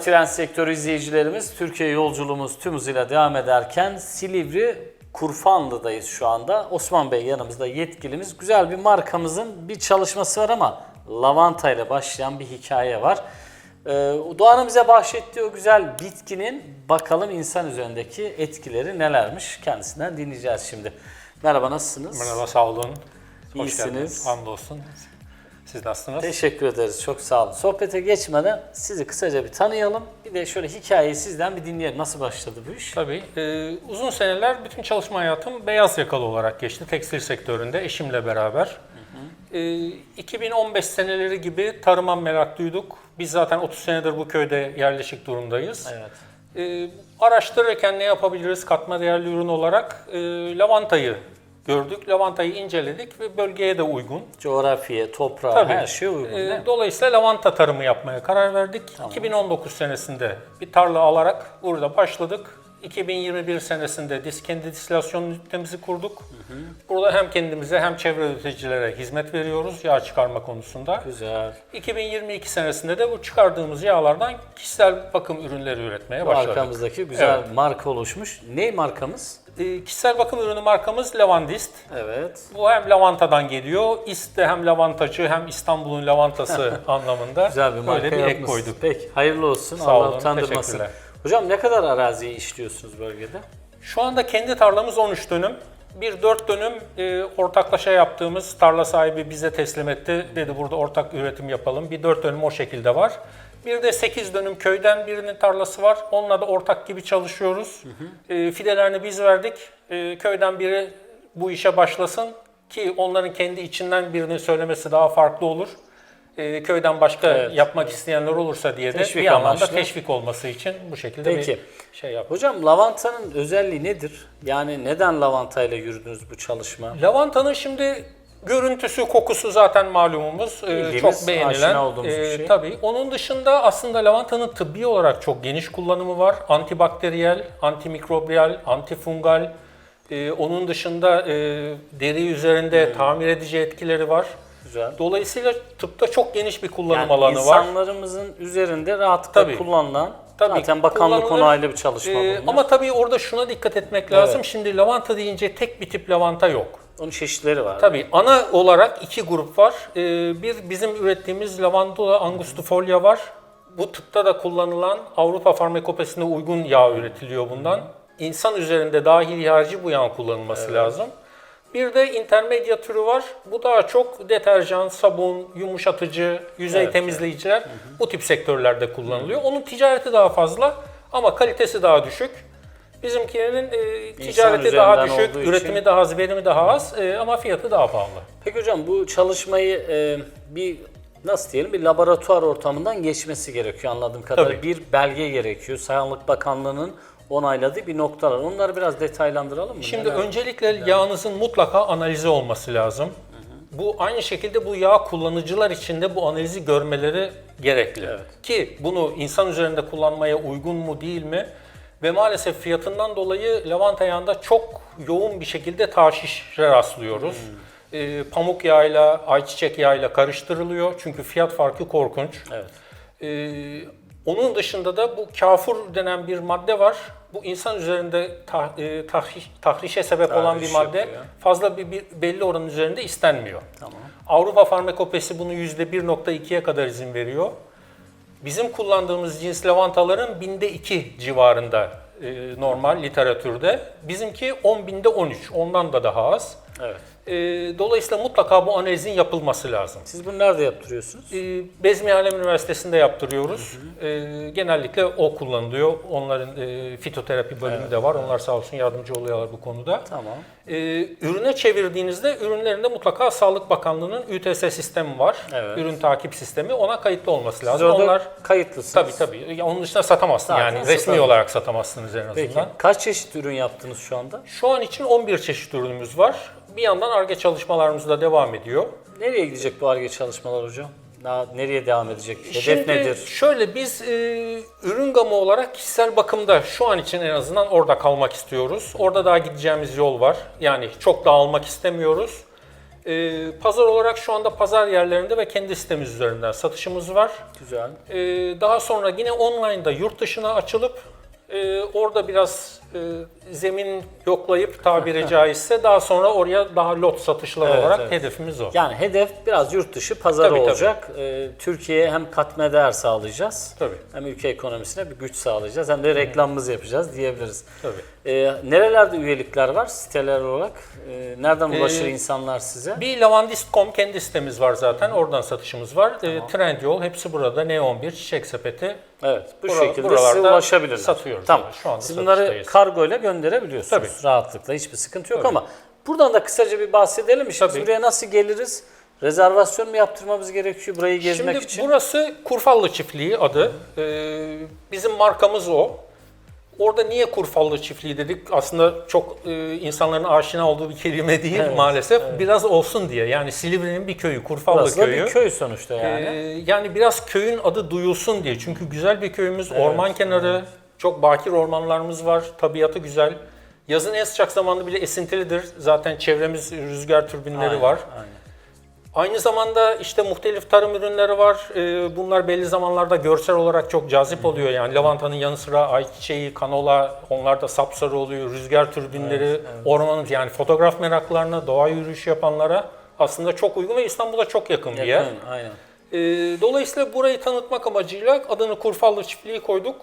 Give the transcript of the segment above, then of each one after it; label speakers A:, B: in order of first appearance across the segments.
A: tren sektörü izleyicilerimiz, Türkiye yolculuğumuz tüm hızıyla devam ederken Silivri Kurfanlı'dayız şu anda. Osman Bey yanımızda yetkilimiz. Güzel bir markamızın bir çalışması var ama lavanta ile başlayan bir hikaye var. Ee, Doğan'ın bize bahşettiği o güzel bitkinin bakalım insan üzerindeki etkileri nelermiş kendisinden dinleyeceğiz şimdi. Merhaba nasılsınız?
B: Merhaba, sağ olun. Hoş
A: İyisiniz.
B: geldiniz. Hamdolsun. Siz nasılsınız?
A: Teşekkür ederiz. Çok sağ olun. Sohbete geçmeden sizi kısaca bir tanıyalım. Bir de şöyle hikayeyi sizden bir dinleyelim. Nasıl başladı bu iş?
B: Tabii. e, uzun seneler bütün çalışma hayatım beyaz yakalı olarak geçti. Tekstil sektöründe eşimle beraber. E, 2015 seneleri gibi tarıma merak duyduk. Biz zaten 30 senedir bu köyde yerleşik durumdayız.
A: Evet.
B: E, araştırırken ne yapabiliriz katma değerli ürün olarak e, lavantayı gördük. Lavantayı inceledik ve bölgeye de uygun.
A: Coğrafya, toprağa,
B: Tabii.
A: her şey uygun. Mi?
B: dolayısıyla lavanta tarımı yapmaya karar verdik. 2019 senesinde bir tarla alarak burada başladık. 2021 senesinde dis, kendi distilasyon ünitemizi kurduk. Burada hem kendimize hem çevre üreticilere hizmet veriyoruz yağ çıkarma konusunda.
A: Güzel.
B: 2022 senesinde de bu çıkardığımız yağlardan kişisel bakım ürünleri üretmeye başladık.
A: arkamızdaki güzel
B: Evet.
A: marka oluşmuş. Ne markamız?
B: Ee, kişisel bakım ürünü markamız Lavandist.
A: Evet.
B: Bu hem lavantadan geliyor. İst de hem lavantacı hem İstanbul'un lavantası anlamında
A: Güzel bir marka
B: böyle bir ek
A: yapmışsınız.
B: koyduk.
A: Peki hayırlı olsun.
B: Sağ
A: Allah
B: olun,
A: utandırmasın.
B: teşekkürler.
A: Hocam ne kadar araziyi işliyorsunuz bölgede?
B: Şu anda kendi tarlamız 13 dönüm. Bir 4 dönüm e, ortaklaşa yaptığımız tarla sahibi bize teslim etti. Dedi burada ortak üretim yapalım. Bir 4 dönüm o şekilde var. Bir de 8 dönüm köyden birinin tarlası var. Onunla da ortak gibi çalışıyoruz. E, fidelerini biz verdik. E, köyden biri bu işe başlasın ki onların kendi içinden birini söylemesi daha farklı olur. E, köyden başka
A: Evet,
B: yapmak isteyenler olursa diye de
A: Teşvik
B: bir yandan da
A: amaçlı.
B: teşvik olması için bu şekilde
A: Peki.
B: bir şey yaptık.
A: Hocam lavantanın özelliği nedir? Yani neden lavantayla yürüdünüz bu çalışma?
B: Lavantanın şimdi görüntüsü, kokusu zaten malumumuz. Ee, çok beğenilen. Ee,
A: şey.
B: Tabii. Onun dışında aslında lavantanın tıbbi olarak çok geniş kullanımı var. Antibakteriyel, antimikrobiyal, antifungal. Ee, onun dışında e, deri üzerinde
A: Hmm.
B: tamir edici etkileri var.
A: Güzel.
B: Dolayısıyla tıpta çok geniş bir kullanım
A: Yani
B: alanı var.
A: insanlarımızın üzerinde rahatlıkla
B: Tabii.
A: kullanılan
B: Tabii,
A: zaten bakanlık onaylı bir çalışma
B: Ee,
A: bunlar.
B: ama tabii orada şuna dikkat etmek lazım.
A: Evet.
B: Şimdi lavanta deyince tek bir tip lavanta yok.
A: Onun çeşitleri var.
B: Tabii ana olarak iki grup var. Ee, bir bizim ürettiğimiz lavandula angustifolia var. Bu tıpta da kullanılan Avrupa farmakopesine uygun yağ üretiliyor bundan. İnsan üzerinde dahil harici bu yağın kullanılması lazım. Bir de intermedya türü var. Bu daha çok deterjan, sabun, yumuşatıcı, yüzey
A: Evet,
B: temizleyiciler bu tip sektörlerde kullanılıyor. Onun ticareti daha fazla ama kalitesi daha düşük. Bizimkinin e, ticareti daha
A: üzerinden
B: düşük,
A: olduğu için-
B: üretimi daha az, verimi daha az e, ama fiyatı daha pahalı.
A: Peki hocam bu çalışmayı e, bir nasıl diyelim bir laboratuvar ortamından geçmesi gerekiyor anladığım kadarıyla.
B: Tabii.
A: Bir belge gerekiyor. Sağlık Bakanlığı'nın onayladığı bir noktalar. Onları biraz detaylandıralım mı?
B: Şimdi
A: Neler?
B: öncelikle yağınızın mutlaka analizi olması lazım. Bu aynı şekilde bu yağ kullanıcılar için de bu analizi görmeleri gerekli. Ki bunu insan üzerinde kullanmaya uygun mu değil mi? Ve maalesef fiyatından dolayı lavanta yağında çok yoğun bir şekilde taşişe rastlıyoruz. Ee, pamuk yağıyla, ayçiçek yağıyla karıştırılıyor. Çünkü fiyat farkı korkunç.
A: Evet.
B: Ee, onun dışında da bu kafur denen bir madde var. Bu insan üzerinde tah, e, tahriş- tahrişe sebep olan bir
A: Tahriş
B: madde.
A: yapıyor.
B: Fazla bir, bir belli oranın üzerinde istenmiyor.
A: Tamam.
B: Avrupa Farmakopesi bunu %1.2'ye kadar izin veriyor. Bizim kullandığımız cins lavantaların binde 2 civarında e, normal literatürde. Bizimki 10 binde 13, ondan da daha az.
A: Evet.
B: E, dolayısıyla mutlaka bu analizin yapılması lazım.
A: Siz bunu nerede yaptırıyorsunuz?
B: E, Bezmi Alem Üniversitesi'nde yaptırıyoruz. E, genellikle o kullanılıyor. Onların e, fitoterapi bölümü de var. Onlar sağ olsun yardımcı oluyorlar bu konuda.
A: Tamam.
B: E, ürüne çevirdiğinizde ürünlerinde mutlaka Sağlık Bakanlığı'nın ÜTS sistemi var.
A: Evet.
B: Ürün takip sistemi. Ona kayıtlı olması
A: Siz
B: lazım.
A: orada
B: Onlar
A: kayıtlısınız.
B: tabii tabii. Ya onun dışında satamazsın
A: Zaten
B: yani. Resmi
A: satamazsın.
B: olarak satamazsınız en
A: Peki.
B: azından.
A: Kaç çeşit ürün yaptınız şu anda?
B: Şu an için 11 çeşit ürünümüz var. Bir yandan ARGE çalışmalarımız da devam ediyor.
A: Nereye gidecek bu ARGE çalışmalar hocam? Daha nereye devam edecek? Hedef
B: Şimdi
A: nedir?
B: şöyle biz e, ürün gamı olarak kişisel bakımda şu an için en azından orada kalmak istiyoruz. Orada daha gideceğimiz yol var. Yani çok da almak istemiyoruz. E, pazar olarak şu anda pazar yerlerinde ve kendi sitemiz üzerinden satışımız var.
A: Güzel.
B: Ee, daha sonra yine online'da yurt dışına açılıp e, orada biraz e, zemin yoklayıp tabiri caizse daha sonra oraya daha lot satışları
A: Evet,
B: olarak
A: evet.
B: hedefimiz o.
A: Yani hedef biraz yurt dışı pazarı
B: Tabii, tabii.
A: olacak. Ee, Türkiye'ye hem katma değer sağlayacağız.
B: Tabii.
A: Hem ülke ekonomisine bir güç sağlayacağız. Hem de reklamımızı yapacağız diyebiliriz.
B: Tabii.
A: Ee, nerelerde üyelikler var siteler olarak? Ee, nereden ulaşır
B: Ee,
A: insanlar size?
B: Bir lavandist.com kendi sitemiz var zaten. Oradan satışımız var. Ee, Trendyol hepsi burada. Neon1, Çiçek Sepeti.
A: Evet, bu
B: Bura-
A: şekilde size ulaşabilirler.
B: satıyoruz,
A: Tamam.
B: evet, şu anda
A: Siz bunları kargo ile gönderebiliyorsunuz
B: Tabii.
A: rahatlıkla. Hiçbir sıkıntı yok
B: Tabii.
A: ama buradan da kısaca bir bahsedelim mi? Şimdi
B: Tabii.
A: buraya nasıl geliriz? Rezervasyon mu yaptırmamız gerekiyor burayı gezmek
B: Şimdi
A: için?
B: burası Kurfallı Çiftliği adı. Ee, bizim markamız o. Orada niye Kurfallı Çiftliği dedik? Aslında çok e, insanların aşina olduğu bir kelime değil
A: Evet,
B: maalesef. Biraz olsun diye. Yani Silivri'nin bir köyü, Kurfallı
A: Burası
B: köyü.
A: bir köy sonuçta yani.
B: Ee, yani biraz köyün adı duyulsun diye. Çünkü güzel bir köyümüz, orman kenarı, çok bakir ormanlarımız var, tabiatı güzel. Yazın en sıcak zamanı bile esintilidir. Zaten çevremiz rüzgar türbinleri
A: Aynen,
B: var.
A: aynen.
B: Aynı zamanda işte muhtelif tarım ürünleri var. Ee, bunlar belli zamanlarda görsel olarak çok cazip oluyor. Yani lavantanın yanı sıra ayçiçeği, kanola, onlar da sapsarı oluyor. Rüzgar türbinleri, ormanın yani fotoğraf meraklarına, doğa yürüyüşü yapanlara aslında çok uygun ve İstanbul'a çok yakın, bir yer.
A: Aynen.
B: Ee, dolayısıyla burayı tanıtmak amacıyla adını Kurfallı Çiftliği koyduk.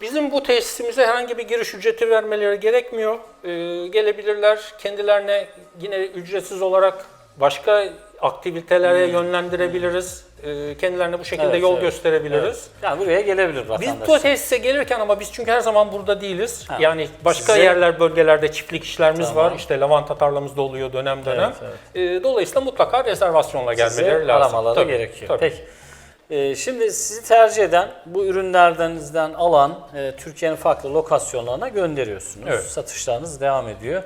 B: Bizim bu tesisimize herhangi bir giriş ücreti vermeleri gerekmiyor. Ee, gelebilirler. Kendilerine yine ücretsiz olarak başka aktivitelere yönlendirebiliriz. Ee, kendilerine bu şekilde
A: Hmm. Evet,
B: yol
A: evet,
B: gösterebiliriz.
A: Yani buraya gelebilir
B: Biz
A: vatandaş.
B: bu tesise gelirken ama biz çünkü her zaman burada değiliz.
A: Ha.
B: Yani başka
A: Size-
B: yerler, bölgelerde çiftlik işlerimiz
A: Tamam.
B: var. İşte lavanta tarlamız da oluyor dönem dönem.
A: Evet,
B: Ee, dolayısıyla mutlaka rezervasyonla
A: Size
B: gelmeleri lazım.
A: aramaları
B: Tabii,
A: gerekiyor.
B: tabii.
A: Peki. Ee, şimdi sizi tercih eden, bu ürünlerinizden alan e, Türkiye'nin farklı lokasyonlarına gönderiyorsunuz.
B: Evet.
A: Satışlarınız devam ediyor.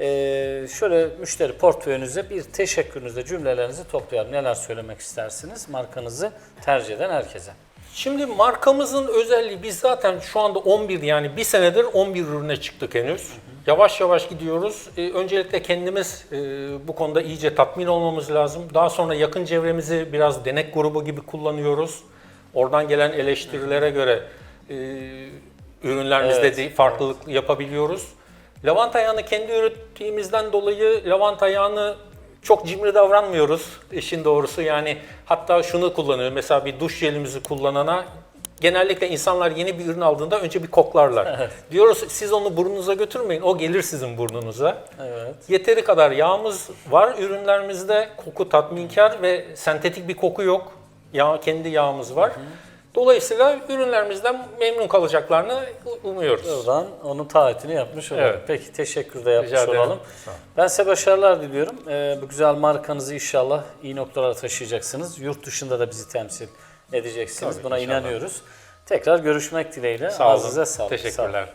A: Ee, şöyle müşteri portföyünüze bir teşekkürünüzle cümlelerinizi toplayalım. Neler söylemek istersiniz markanızı tercih eden herkese?
B: Şimdi markamızın özelliği biz zaten şu anda 11 yani bir senedir 11 ürüne çıktık henüz. Yavaş yavaş gidiyoruz. Ee, öncelikle kendimiz e, bu konuda iyice tatmin olmamız lazım. Daha sonra yakın çevremizi biraz denek grubu gibi kullanıyoruz. Oradan gelen eleştirilere göre e, ürünlerimizde
A: Evet,
B: de farklılık yapabiliyoruz. Lavanta yağını kendi ürettiğimizden dolayı lavanta yağını çok cimri davranmıyoruz işin doğrusu. Yani hatta şunu kullanıyor. Mesela bir duş jelimizi kullanana genellikle insanlar yeni bir ürün aldığında önce bir koklarlar. Diyoruz siz onu burnunuza götürmeyin. O gelir sizin burnunuza.
A: Evet.
B: Yeteri kadar yağımız var ürünlerimizde. Koku tatminkar ve sentetik bir koku yok. Yağ kendi yağımız var. Dolayısıyla ürünlerimizden memnun kalacaklarını umuyoruz.
A: Buradan onun taahhütünü yapmış olalım.
B: Evet.
A: Peki teşekkür de yapmış
B: Rica ederim.
A: olalım. Ben size başarılar diliyorum. Ee, bu güzel markanızı inşallah iyi noktalara taşıyacaksınız. Yurt dışında da bizi temsil edeceksiniz.
B: Tabii,
A: Buna
B: inşallah.
A: inanıyoruz. Tekrar görüşmek dileğiyle.
B: Sağ olun.
A: Ağzınıza sağlık. Sağ olun.
B: Teşekkürler.